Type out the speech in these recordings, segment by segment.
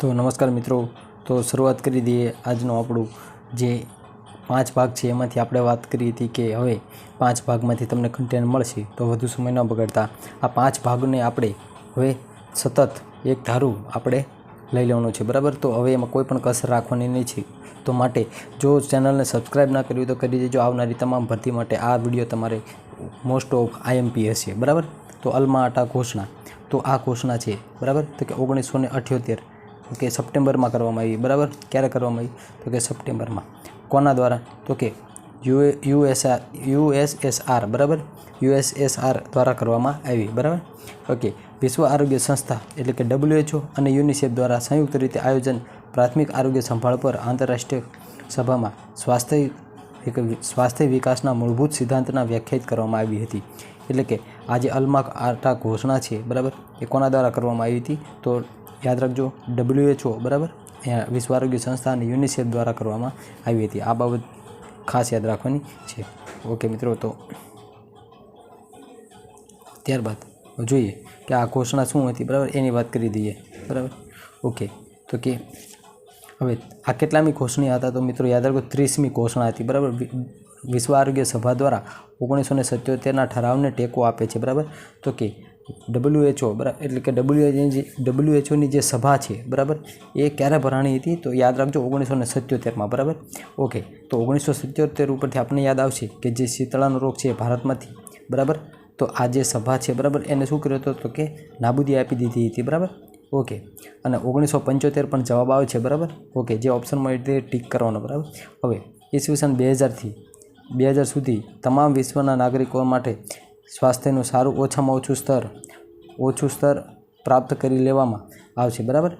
તો નમસ્કાર મિત્રો. તો શરૂઆત કરી દઈએ આજનું આપણું જે પાંચ ભાગ છે, એમાંથી આપણે વાત કરી હતી કે હવે પાંચ ભાગમાંથી તમને કન્ટેન્ટ મળશે, તો વધુ સમય ન બગાડતા. આ પાંચ ભાગને આપણે હવે સતત એક ધારું આપણે લઈ લેવાનું છે, બરાબર? તો હવે એમાં કોઈ પણ કસર રાખવાની નહીં છે. તો માટે જો ચેનલને સબસ્ક્રાઈબ ના કર્યું તો કરી દેજો. આવનારી તમામ ભરતી માટે આ વીડિયો તમારે મોસ્ટ ઓફ આઈએમપી હશે, બરાબર? તો અલમા આટા ઘોષણા. તો આ ઘોષણા છે, બરાબર? તો કે ઓગણીસો ને અઠ્યોતેર કે સપ્ટેમ્બરમાં કરવામાં આવી, બરાબર? ક્યારે કરવામાં આવી? તો કે સપ્ટેમ્બરમાં. કોના દ્વારા? તો કે યુ યુએસઆર યુએસએસઆર, બરાબર? યુએસએસઆર દ્વારા કરવામાં આવી, બરાબર? ઓકે. વિશ્વ આરોગ્ય સંસ્થા એટલે કે ડબ્લ્યુએચઓ અને યુનિસેફ દ્વારા સંયુક્ત રીતે આયોજન પ્રાથમિક આરોગ્ય સંભાળ પર આંતરરાષ્ટ્રીય સભામાં સ્વાસ્થ્ય સ્વાસ્થ્ય વિકાસના મૂળભૂત સિદ્ધાંતના વ્યાખ્યાયિત કરવામાં આવી હતી. એટલે કે આજે અલમાક આટા ઘોષણા છે, બરાબર? એ કોના દ્વારા કરવામાં આવી હતી? તો યાદ રાખજો ડબલ્યુએચઓ બરાબર? વિશ્વ આરોગ્ય સંસ્થા અને યુનિસેફ દ્વારા કરવામાં આવી હતી. આ બાબત ખાસ યાદ રાખવાની છે. ઓકે મિત્રો, તો ત્યારબાદ જોઈએ કે આ ઘોષણા શું હતી, બરાબર? એની વાત કરી દઈએ, બરાબર? ઓકે, તો કે હવે આ કેટલામી ઘોષણા હતા? તો મિત્રો, યાદ રાખો ત્રીસમી ઘોષણા હતી, બરાબર? વિશ્વ આરોગ્ય સભા દ્વારા ઓગણીસો ને સત્યોતેરના ઠરાવને ટેકો આપે છે, બરાબર? તો કે ડબલ્યુએચઓ બરાબર એટલે કે ડબલ્યુ જે ડબલ્યુએચઓની જે સભા છે, બરાબર? એ ક્યારે ભરાણી હતી? તો યાદ રાખજો ઓગણીસો ને સત્યોતેરમાં, બરાબર? ઓકે તો ઓગણીસો સત્યોતેર ઉપરથી આપણને યાદ આવશે કે જે શીતળાનો રોગ છે ભારતમાંથી, બરાબર? તો આ જે સભા છે, બરાબર, એને શું કર્યો હતો? તો કે નાબૂદી આપી દીધી હતી, બરાબર? ઓકે અને ઓગણીસો પંચોતેર પણ જવાબ આવે છે, બરાબર? ઓકે જે ઓપ્શન મળે તે ટીક કરવાનો, બરાબર? હવે, ઈસવીસન બે હજારથી, બે હજાર સુધી તમામ વિશ્વના નાગરિકો માટે સ્વાસ્થ્યનું સારું ઓછામાં ઓછું સ્તર ઓછું સ્તર પ્રાપ્ત કરી લેવામાં આવશે, બરાબર?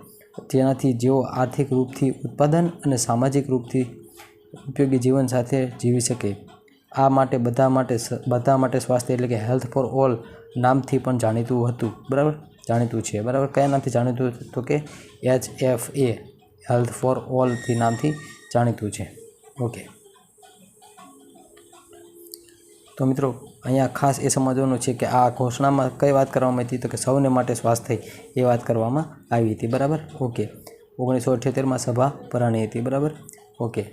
જેનાથી જેઓ આર્થિક રૂપથી ઉત્પાદન અને સામાજિક રૂપથી ઉપયોગી જીવન સાથે જીવી શકે. આ માટે બધા માટે બધા માટે સ્વાસ્થ્ય એટલે કે હેલ્થ ફોર ઓલ નામથી પણ જાણીતું હતું, બરાબર? જાણીતું છે, બરાબર? કયા નામથી જાણીતું હતું? તો કે H F A health for ઓલથી નામથી જાણીતું છે. ઓકે તો મિત્રો અહીંયા ખાસ એ સમજવાનું છે કે આ ઘોષણામાં કઈ વાત કરવામાં આવી હતી તો કે સૌને માટે સ્વાસ્થ્ય એ વાત કરવામાં આવી હતી. બરાબર? ઓકે. ઓગણીસો અઠ્યોતેરમાં સભા ભરાણી હતી. બરાબર? ઓકે.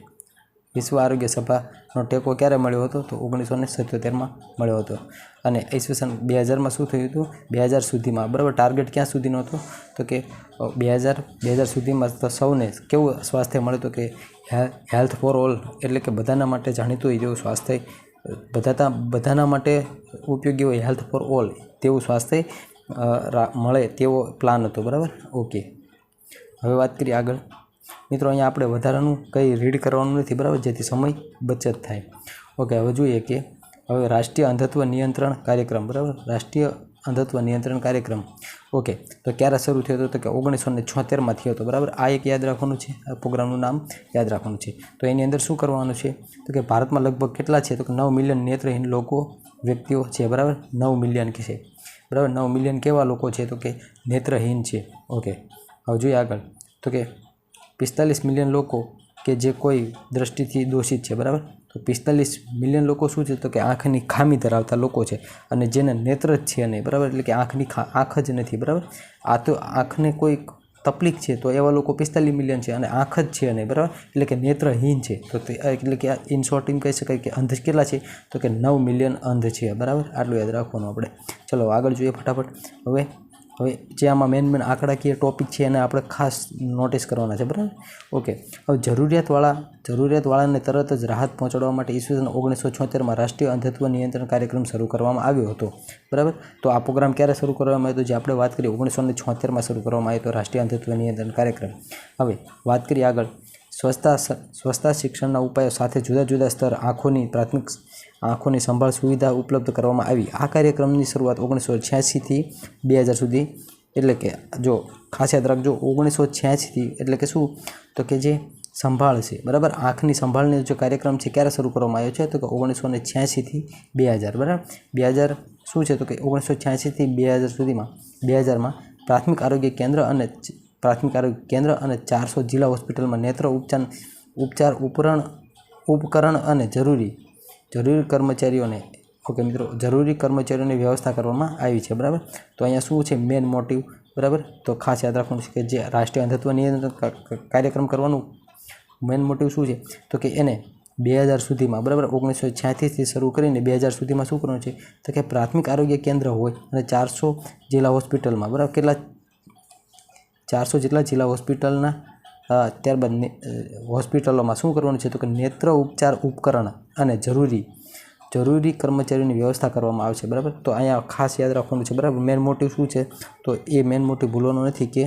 વિશ્વ આરોગ્ય સભાનો ટેકો ક્યારે મળ્યો હતો? તો ઓગણીસો ને સત્યોતેરમાં મળ્યો હતો. અને ઈસવીસન બે હજારમાં શું થયું હતું? બે હજાર સુધીમાં. બરાબર? ટાર્ગેટ ક્યાં સુધીનો હતો તો કે બે હજાર બે હજાર સુધીમાં તો સૌને કેવું સ્વાસ્થ્ય મળ્યું હતું કે હેલ્થ ફોર ઓલ એટલે કે બધાના માટે જાણીતું હોય જેવું સ્વાસ્થ્ય બધા બધાના માટે ઉપયોગી હોય હેલ્થ ફોર ઓલ તેવું સ્વાસ્થ્ય મળે તેવો પ્લાન હતો, બરાબર? ઓકે હવે વાત કરીએ આગળ. મિત્રો, અહીંયા આપણે વધારાનું કંઈ રીડ કરવાનું નથી, બરાબર? જેથી સમય બચત થાય. ઓકે હવે જોઈએ કે હવે રાષ્ટ્રીય અંધત્વ નિયંત્રણ કાર્યક્રમ, બરાબર? રાષ્ટ્રીય અંધત્વ નિયંત્રણ કાર્યક્રમ. ઓકે, તો ક્યારે શરૂ થયો હતો તો કે ઓગણીસો ને છોતેરમાં થયો હતો, બરાબર? આ એક યાદ રાખવાનું છે, આ પ્રોગ્રામનું નામ યાદ રાખવાનું છે. તો એની અંદર શું કરવાનું છે? તો કે ભારતમાં લગભગ કેટલા છે? તો કે નવ મિલિયન નેત્રહીન લોકો, વ્યક્તિઓ છે, બરાબર? નવ મિલિયન કે છે, બરાબર? નવ મિલિયન કેવા લોકો છે? તો કે નેત્રહીન છે. ઓકે, હવે જોઈએ આગળ. તો કે પિસ્તાલીસ મિલિયન લોકો કે જે કોઈ દ્રષ્ટિથી દોષિત છે, બરાબર? તો પિસ્તાલીસ મિલિયન લોકો શું છે? તો કે આંખની ખામી ધરાવતા લોકો છે અને જેને નેત્ર જ છે નહીં, બરાબર? એટલે કે આંખની ખા, આંખ જ નથી, બરાબર? આ તો આંખને કોઈ તકલીફ છે તો એવા લોકો પિસ્તાલીસ મિલિયન છે અને આંખ જ છે નહીં, બરાબર? એટલે કે નેત્રહીન છે. તો એટલે કે ઇન શોર્ટ એમ કહી શકાય કે અંધ કેટલા છે? તો કે નવ મિલિયન અંધ છે, બરાબર? આટલું યાદ રાખવાનું આપણે. ચલો આગળ જોઈએ ફટાફટ. હવે હવે જે આમાં મેન મેન આંકડાકીય ટોપિક છે એને આપણે ખાસ નોટિસ કરવાના છે, બરાબર? ઓકે હવે જરૂરિયાતવાળા, જરૂરિયાતવાળાને તરત જ રાહત પહોંચાડવા માટે ઈસવીસન ઓગણીસો છોતેરમાં રાષ્ટ્રીય અંધત્વ નિયંત્રણ કાર્યક્રમ શરૂ કરવામાં આવ્યો હતો, બરાબર? તો આ પ્રોગ્રામ ક્યારે શરૂ કરવામાં આવ્યો હતો જે આપણે વાત કરી ઓગણીસો ને છોતેરમાં શરૂ કરવામાં આવ્યો હતો, રાષ્ટ્રીય અંધત્વ નિયંત્રણ કાર્યક્રમ. હવે વાત કરીએ આગળ. સ્વચ્છતા સ્વચ્છતા શિક્ષણના ઉપાયો સાથે જુદા જુદા સ્તર આંખોની પ્રાથમિક આંખોની સંભાળ સુવિધા ઉપલબ્ધ કરવામાં આવી. આ કાર્યક્રમની શરૂઆત ઓગણીસો છ્યાસીથી બે હજાર સુધી, એટલે કે જો ખાસ યાદ રાખજો ઓગણીસો છ્યાસીથી એટલે કે શું? તો કે જે સંભાળ છે, બરાબર? આંખની સંભાળનો જે કાર્યક્રમ છે, ક્યારે શરૂ કરવામાં આવ્યો છે? તો કે ઓગણીસો ને છ્યાસીથી બે હજાર બરાબર? બે હજાર શું છે? તો કે ઓગણીસો છ્યાસીથી બે હજાર સુધીમાં બે હજારમાં પ્રાથમિક આરોગ્ય કેન્દ્ર અને પ્રાથમિક આરોગ્ય કેન્દ્ર અને ચારસો જિલ્લા હોસ્પિટલમાં નેત્ર ઉપચાર ઉપચાર ઉપકરણ ઉપકરણ અને જરૂરી જરૂરી કર્મચારીઓને, ઓકે મિત્રો, જરૂરી કર્મચારીઓની વ્યવસ્થા કરવામાં આવી છે, બરાબર? તો અહીંયા શું છે મેન મોટિવ બરાબર? તો ખાસ યાદ રાખવાનું છે કે જે રાષ્ટ્રીય અંધત્વ નિયંત્રણ કાર્યક્રમ કરવાનું મેઇન મોટિવ શું છે? તો કે એને બે હજાર સુધીમાં, બરાબર? ઓગણીસો છ્યાસીથી શરૂ કરીને બે હજાર સુધીમાં શું કરવાનું છે? તો કે પ્રાથમિક આરોગ્ય કેન્દ્ર હોય અને ચારસો જિલ્લા હોસ્પિટલમાં, બરાબર? કેટલા? ચારસો જેટલા જિલ્લા હોસ્પિટલના ત્યારબાદ હોસ્પિટલોમાં શું કરવાનું છે તો કે નેત્ર ઉપચાર ઉપકરણ અને જરૂરી જરૂરી કર્મચારીઓની વ્યવસ્થા કરવામાં આવશે બરાબર? તો અહીંયા ખાસ યાદ રાખવાનું છે, બરાબર? મેન મોટિવ શું છે? તો એ મેન મોટિવ ભૂલવાનો નથી કે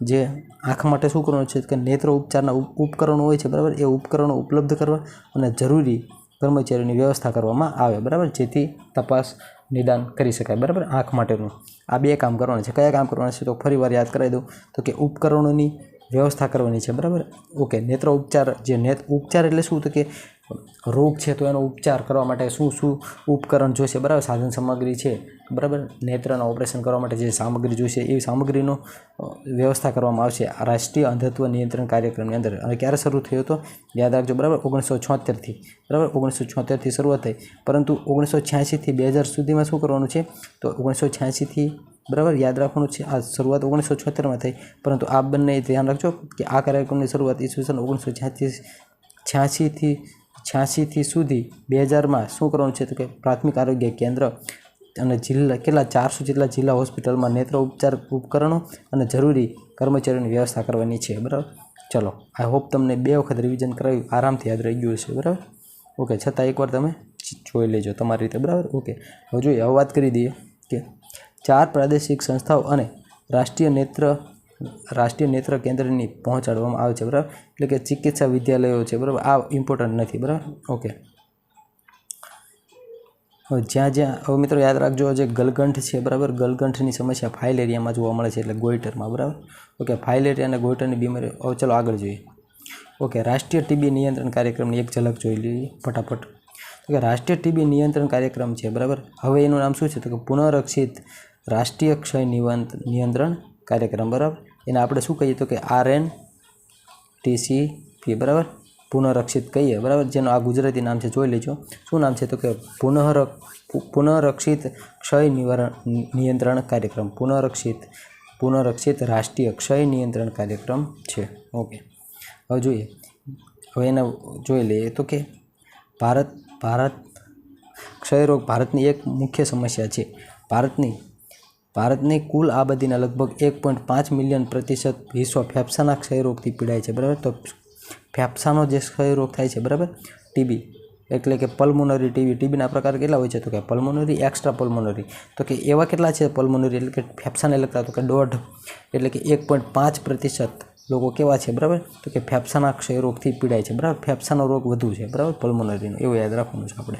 જે આંખ માટે શું કરવાનું છે કે નેત્ર ઉપચારના ઉપકરણો હોય છે, બરાબર? એ ઉપકરણો ઉપલબ્ધ કરવા અને જરૂરી કર્મચારીઓની વ્યવસ્થા કરવામાં આવે, બરાબર? જેથી તપાસ, નિદાન કરી શકાય, બરાબર? આંખ માટેનું. આ બે કામ કરવાના છે. કયા કામ કરવાના છે તો ફરી વાર યાદ કરાવી દઉં. તો કે ઉપકરણોની વ્યવસ્થા કરવાની છે બરાબર? ઓકે નેત્ર ઉપચાર જે નેત ઉપચાર એટલે શું? તો કે રોગ છે તો એનો ઉપચાર કરવા માટે શું શું ઉપકરણ જોઈશે? બરાબર, સાધન સામગ્રી છે. બરાબર, નેત્રના ઓપરેશન કરવા માટે જે સામગ્રી જોઈશે, એ સામગ્રીનો વ્યવસ્થા કરવામાં આવશે. આ રાષ્ટ્રીય અંધત્વ નિયંત્રણ કાર્યક્રમની અંદર. અને ક્યારે શરૂ થયો હતો? યાદ રાખજો, બરાબર, ઓગણીસો છોતેરથી બરાબર, ઓગણીસો છોતેરથી શરૂઆત થઈ. પરંતુ ઓગણીસો છ્યાસીથી બે હજાર સુધીમાં શું કરવાનું છે? તો ઓગણીસો છ્યાસીથી બરાબર, યાદ રાખવાનું છે, આ શરૂઆત ઓગણીસો છોતેરમાં થઈ. પરંતુ આ બંને ધ્યાન રાખજો કે આ કાર્યક્રમની શરૂઆત ઈસવીસન ઓગણીસો છ્યાસી છ્યાસીથી છ્યાસીથી સુધી બે હજારમાં શું કરવાનું છે તો કે પ્રાથમિક આરોગ્ય કેન્દ્ર અને જિલ્લા કેટલા ચારસો જેટલા જિલ્લા હોસ્પિટલમાં નેત્ર ઉપચાર ઉપકરણો અને જરૂરી કર્મચારીઓની વ્યવસ્થા કરવાની છે. બરાબર? ચલો આઈ હોપ તમને બે વખત રિવિઝન કરાવ્યું. આરામથી યાદ રહી ગયું છે બરાબર? ઓકે છતાં એકવાર તમે જોઈ લેજો તમારી રીતે. બરાબર? ઓકે હવે જોઈએ, હવે વાત કરી દઈએ કે ચાર પ્રાદેશિક સંસ્થાઓ અને રાષ્ટ્રીય નેત્ર રાષ્ટ્રીય નેત્ર કેન્દ્રની પહોંચાડવામાં આવે છે, બરાબર? એટલે કે ચિકિત્સા વિદ્યાલયો છે, બરાબર? આ ઇમ્પોર્ટન્ટ નથી, બરાબર? ઓકે જ્યાં જ્યાં, હવે મિત્રો યાદ રાખજો જે ગલગંઠ છે, બરાબર? ગલગંઠની સમસ્યા ફાઇલ એરિયામાં જોવા મળે છે, એટલે ગોઈટરમાં બરાબર? ઓકે ફાઇલ એરિયા અને ગોઈટરની બીમારી, હવે ચલો આગળ જોઈએ. ઓકે રાષ્ટ્રીય ટીબી નિયંત્રણ કાર્યક્રમની એક ઝલક જોઈ લઈએ, ફટાફટ. તો કે રાષ્ટ્રીય ટીબી નિયંત્રણ કાર્યક્રમ છે, બરાબર? હવે એનું નામ શું છે? તો કે પુનઃરક્ષિત રાષ્ટ્રીય ક્ષય નિવંત, નિયંત્રણ કાર્યક્રમ, બરાબર? એને આપણે શું કહીએ તો કે આર એન ટીસીપી બરાબર? પુનઃરક્ષિત કહીએ, બરાબર? જેનું આ ગુજરાતી નામ છે, જોઈ લેજો. શું નામ છે તો કે પુનઃર પુનઃરક્ષિત ક્ષય નિવારણ નિયંત્રણ કાર્યક્રમ. પુનઃરક્ષિત પુનઃરક્ષિત રાષ્ટ્રીય ક્ષય નિયંત્રણ કાર્યક્રમ છે. ઓકે હવે જોઈએ. હવે એને જોઈ લઈએ તો કે ભારત ભારત ક્ષયરોગ ભારતની એક મુખ્ય સમસ્યા છે. ભારતની ભારતની કુલ આબાદીના લગભગ એક પોઈન્ટ પાંચ મિલિયન પ્રતિશત હિસ્સો ફેફસાના ક્ષયરોગથી પીડાય છે, બરાબર? તો ફેફસાનો જે ક્ષયરોગ થાય છે, બરાબર? ટીબી. એટલે કે પલ્મોનરી ટીબી. ટીબીના પ્રકાર કેટલા હોય છે? તો કે પલ્મોનરી એક્સ્ટ્રા પલ્મોનરી તો કે એવા કેટલા છે પલ્મોનરી એટલે કે ફેફસાને લગતા, તો કે દોઢ. એટલે કે એક પોઈન્ટ પાંચ પ્રતિશત લોકો કેવા છે, બરાબર? તો કે ફેફસાના ક્ષયરોગથી પીડાય છે, બરાબર? ફેફસાનો રોગ વધુ છે, બરાબર? પલ્મોનરીનો એવું યાદ રાખવાનું છે આપણે.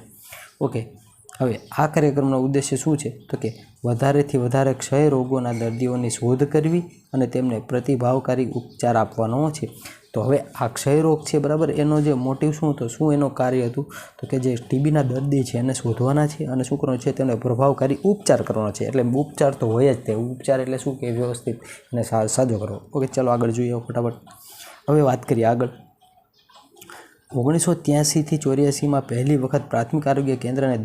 ઓકે. હવે આ કાર્યક્રમનો ઉદ્દેશ્ય શું છે? તો કે વધારેથી વધારે ક્ષય રોગોના દર્દીઓની શોધ કરવી અને તેમને પ્રતિભાવકારી ઉપચાર આપવાનો છે. તો હવે આ ક્ષય રોગ છે, બરાબર? એનો જે મોટિવ શું હતો? શું એનું કાર્ય હતું? તો કે જે ટીબીના દર્દી છે, એને શોધવાના છે અને શું કરવાનું છે? તેમને પ્રભાવકારી ઉપચાર કરવાનો છે. એટલે ઉપચાર તો હોય જ તે. ઉપચાર એટલે શું કે વ્યવસ્થિત અને સાજો કરવો. ઓકે, ચાલો આગળ જોઈએ ફટાફટ. હવે વાત કરીએ આગળ. ઓગણીસો ત્યાંસીથી ચોર્યાસીમાં પહેલી વખત પ્રાથમિક આરોગ્ય કેન્દ્રને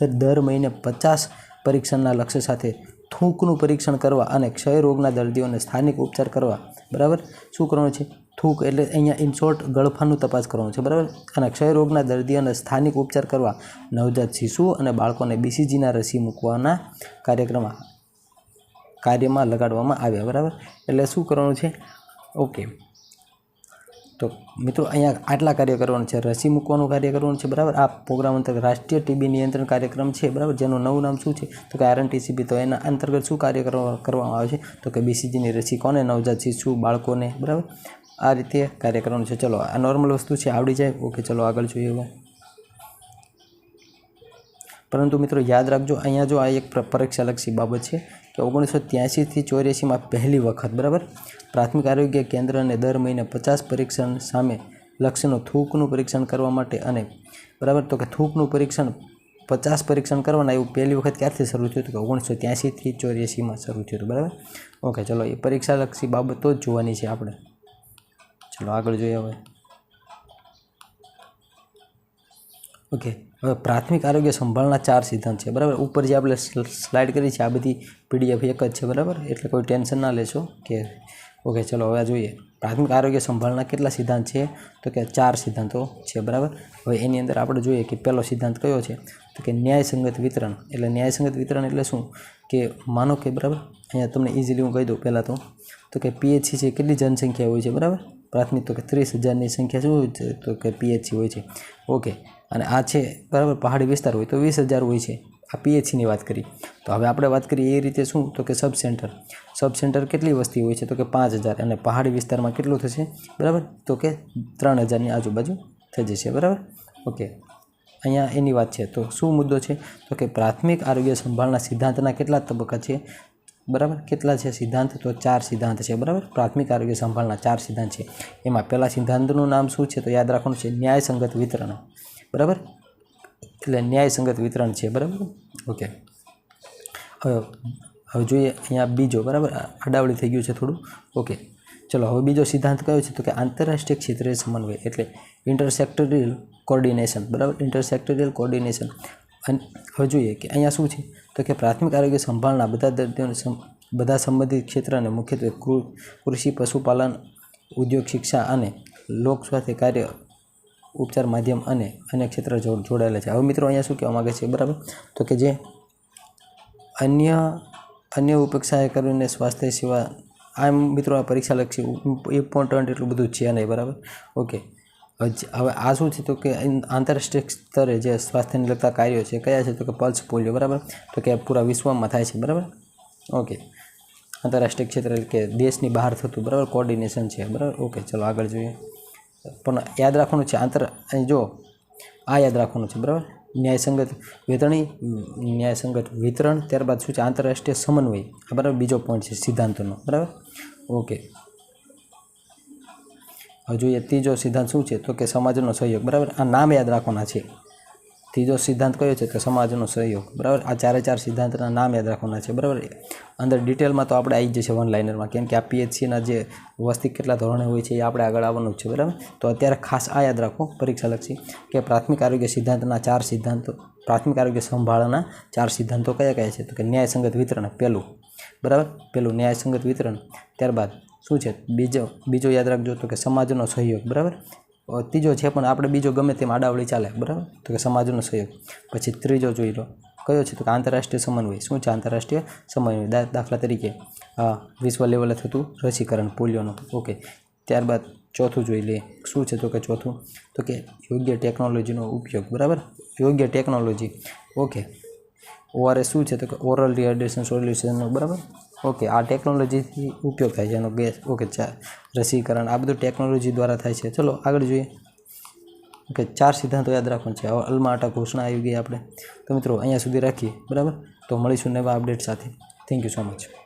દર મહિને પચાસ પરીક્ષણના લક્ષ્ય સાથે થૂંકનું પરીક્ષણ કરવા અને ક્ષય રોગના દર્દીઓને સ્થાનિક ઉપચાર કરવા. બરાબર? શું કરવાનું છે? થૂંક એટલે અહીંયા ઇન શોર્ટ ગળફાનું તપાસ કરવાનું છે. બરાબર? અને ક્ષય રોગના દર્દીઓને સ્થાનિક ઉપચાર કરવા નવજાત શિશુ અને બાળકોને બીસીજીના રસી મૂકવાના કાર્યક્રમમાં, કાર્યમાં લગાડવામાં આવ્યા. બરાબર? એટલે શું કરવાનું છે? ઓકે. તો મિત્રો અહીંયા આટલા કાર્ય કરવાનું છે, રસી મૂકવાનું કાર્ય કરવાનું છે, બરાબર? આ પ્રોગ્રામ અંતર્ગત રાષ્ટ્રીય ટીબી નિયંત્રણ કાર્યક્રમ છે, બરાબર? જેનું નવું નામ શું છે? તો કે આરએનટીસીબી. તો એના અંતર્ગત શું કાર્ય કરવામાં આવે છે? તો કે બીસીજીની રસી કોને, નવજાત શિશુ, બાળકોને, બરાબર? આ રીતે કાર્ય કરવાનું છે. ચલો, આ નોર્મલ વસ્તુ છે, આવડી જાય? ઓકે, ચલો, આગળ જોઈએ હવે. પરંતુ મિત્રો, યાદ રાખજો, અહીંયા જો આ એક પરીક્ષાલક્ષી બાબત છે કે ઓગણીસો ત્યાંસીથી ચોર્યાસીમાં પહેલી વખત, બરાબર? પ્રાથમિક આરોગ્ય કેન્દ્રને દર મહિને પચાસ પરીક્ષણ સામે લક્ષ્યનું થૂકનું પરીક્ષણ કરવા માટે અને, બરાબર? તો કે થૂકનું પરીક્ષણ પચાસ પરીક્ષણ કરવાના, એવું પહેલી વખત ક્યારથી શરૂ થયું હતું કે ઓગણીસો ત્યાંસીથી ચોર્યાસીમાં શરૂ થયું હતું, બરાબર? ઓકે, ચલો, એ પરીક્ષાલક્ષી બાબતો જ જોવાની છે આપણે. ચલો, આગળ જોઈએ હવે. ઓકે પ્રાથમિક આરોગ્ય સંભાળના ચાર સિદ્ધાંત છે, બરાબર? ઉપર જે આપણે સ્લાઇડ કરી છે, આ બધી પીડીએફ એક જ છે, બરાબર? એટલે કોઈ ટેન્શન ના લેશો, કે ઓકે, ચલો, હવે જોઈએ. પ્રાથમિક આરોગ્ય સંભાળના કેટલા સિદ્ધાંત છે? તો કે ચાર સિદ્ધાંતો છે, બરાબર? હવે એની અંદર આપણે જોઈએ કે પહેલો સિદ્ધાંત કયો છે? તો કે ન્યાયસંગત વિતરણ. એટલે ન્યાયસંગત વિતરણ એટલે શું? કે માનો કે, બરાબર? અહીંયા તમને ઇઝીલી હું કહી દઉં પહેલાં તો. તો કે પીએચસી છે, કેટલી જનસંખ્યા હોય છે, બરાબર? પ્રાથમિક તો કે ત્રીસ હજારની સંખ્યા શું હોય છે? તો કે પીએચસી હોય છે. ઓકે અને આ છે, બરાબર, પહાડી વિસ્તાર હોય તો વીસ હજાર હોય છે. આ પીએચસીની વાત કરી. તો હવે આપણે વાત કરીએ એ રીતે શું? તો કે સબ સેન્ટર સબ સેન્ટર કેટલી વસ્તી હોય છે? તો કે પાંચ હજાર. અને પહાડી વિસ્તારમાં કેટલું થશે? બરાબર? તો કે ત્રણ હજારની આજુબાજુ થઈ જશે. બરાબર? ઓકે અહીંયા એની વાત છે. તો શું મુદ્દો છે? તો કે પ્રાથમિક આરોગ્ય સંભાળના સિદ્ધાંતના કેટલા તબક્કા છે? બરાબર? કેટલા છે સિદ્ધાંત? તો ચાર સિદ્ધાંત છે. બરાબર? પ્રાથમિક આરોગ્ય સંભાળના ચાર સિદ્ધાંત છે. એમાં પહેલાં સિદ્ધાંતનું નામ શું છે? તો યાદ રાખવાનું છે. ન્યાયસંગત વિતરણ. બરાબર? એટલે ન્યાયસંગત વિતરણ છે, બરાબર? ઓકે. હવે હવે જોઈએ અહીંયા બીજો, બરાબર? અડાવળી થઈ ગયું છે થોડું. ઓકે. ચલો, હવે બીજો સિદ્ધાંત કયો છે? તો કે આંતરરાષ્ટ્રીય ક્ષેત્રે સમન્વય એટલે ઇન્ટરસેક્ટરિયલ કોર્ડિનેશન બરાબર? ઇન્ટરસેક્ટરિયલ કોર્ડિનેશન અને, હવે જોઈએ કે અહીંયા શું છે? તો કે પ્રાથમિક આરોગ્ય સંભાળના બધા દર્દીઓને બધા સંબંધિત ક્ષેત્રને મુખ્યત્વે કૃષિ, પશુપાલન, ઉદ્યોગ, શિક્ષા અને લોક સ્વાસ્થ્ય કાર્ય ઉપચાર માધ્યમ અને અન્ય ક્ષેત્ર જોડ- જોડાયેલા છે. હવે મિત્રો અહીંયા શું કહેવા માગે છે બરાબર? તો કે જે અન્ય અન્ય ઉપેક્ષાએ કરીને સ્વાસ્થ્ય સેવા, આમ મિત્રો આ પરીક્ષા લક્ષી ઇમ્પોર્ટન્ટ એટલું બધું છે નહીં, બરાબર? ઓકે. હવે આ શું છે? તો કે આંતરરાષ્ટ્રીય સ્તરે જે સ્વાસ્થ્યને લગતા કાર્યો છે, કયા છે? તો કે પલ્સ પોલિયો, બરાબર? તો કે પૂરા વિશ્વમાં થાય છે, બરાબર? ઓકે. આંતરરાષ્ટ્રીય ક્ષેત્ર કે દેશની બહાર થતું, બરાબર? કોર્ડિનેશન છે, બરાબર? ઓકે, ચલો આગળ જોઈએ. પણ યાદ રાખવાનું છે, આંતર જો આ યાદ રાખવાનું છે, બરાબર? ન્યાયસંગત વેતરણી, ન્યાયસંગત વિતરણ, ત્યારબાદ શું છે, આંતરરાષ્ટ્રીય સમન્વય. આ બરાબર બીજો પોઈન્ટ છે, સિદ્ધાંતોનો, બરાબર? ઓકે હવે જોઈએ, ત્રીજો સિદ્ધાંત શું છે, તો કે સમાજનો સહયોગ, બરાબર? આ નામ યાદ રાખવાના છે. ત્રીજો સિદ્ધાંત કયો છે, તો સમાજનો સહયોગ, બરાબર? આ ચારે ચાર સિદ્ધાંતના નામ યાદ રાખવાના છે, બરાબર? અંદર ડિટેલમાં તો આપણે આવી જશે વન લાઇનરમાં કેમ કે આ પીએચસીના જે વસ્તી કેટલા ધોરણે હોય છે એ આપણે આગળ આવવાનું જ છે, બરાબર? તો અત્યારે ખાસ આ યાદ રાખો પરીક્ષાલક્ષી કે પ્રાથમિક આરોગ્ય સિદ્ધાંતના ચાર સિદ્ધાંતો, પ્રાથમિક આરોગ્ય સંભાળના ચાર સિદ્ધાંતો કયા કયા છે? તો કે ન્યાયસંગત વિતરણ પહેલું, બરાબર? પહેલું ન્યાયસંગત વિતરણ, ત્યારબાદ શું છે? બીજો બીજો યાદ રાખજો તો કે સમાજનો સહયોગ, બરાબર? ત્રીજો છે પણ આપણે બીજો ગમે તેમ આડાવડી ચાલે, બરાબર? તો કે સમાજનો સહયોગ. પછી ત્રીજો જોઈ લો કયો છે? તો કે આંતરરાષ્ટ્રીય સમન્વય. શું છે આંતરરાષ્ટ્રીય સમન્વય? દાખલા તરીકે વિશ્વ લેવલે થતું રસીકરણ, પોલિયોનું. ઓકે ત્યારબાદ ચોથું જોઈ લઈએ શું છે તો કે ચોથું? તો કે યોગ્ય ટેકનોલોજીનો ઉપયોગ. બરાબર? યોગ્ય ટેકનોલોજી ઓકે ઓઆરએસ શું છે તો કે ઓરલ રિહાઇડ્રેશન સોલ્યુશનનો બરાબર? ઓકે આ ટેકનોલોજીથી ઉપયોગ થાય છે. એનો ગેસ ઓકે ચા, રસીકરણ, આ બધું ટેકનોલોજી દ્વારા થાય છે. ચલો આગળ જોઈએ. ઓકે ચાર સિદ્ધાંતો યાદ રાખવાનું છે. હવે અલ્મા આટા ઘોષણા આવી ગઈ આપણે. તો મિત્રો, અહીંયા સુધી રાખીએ. બરાબર? તો મળીશું નવા અપડેટ સાથે. Thank you so much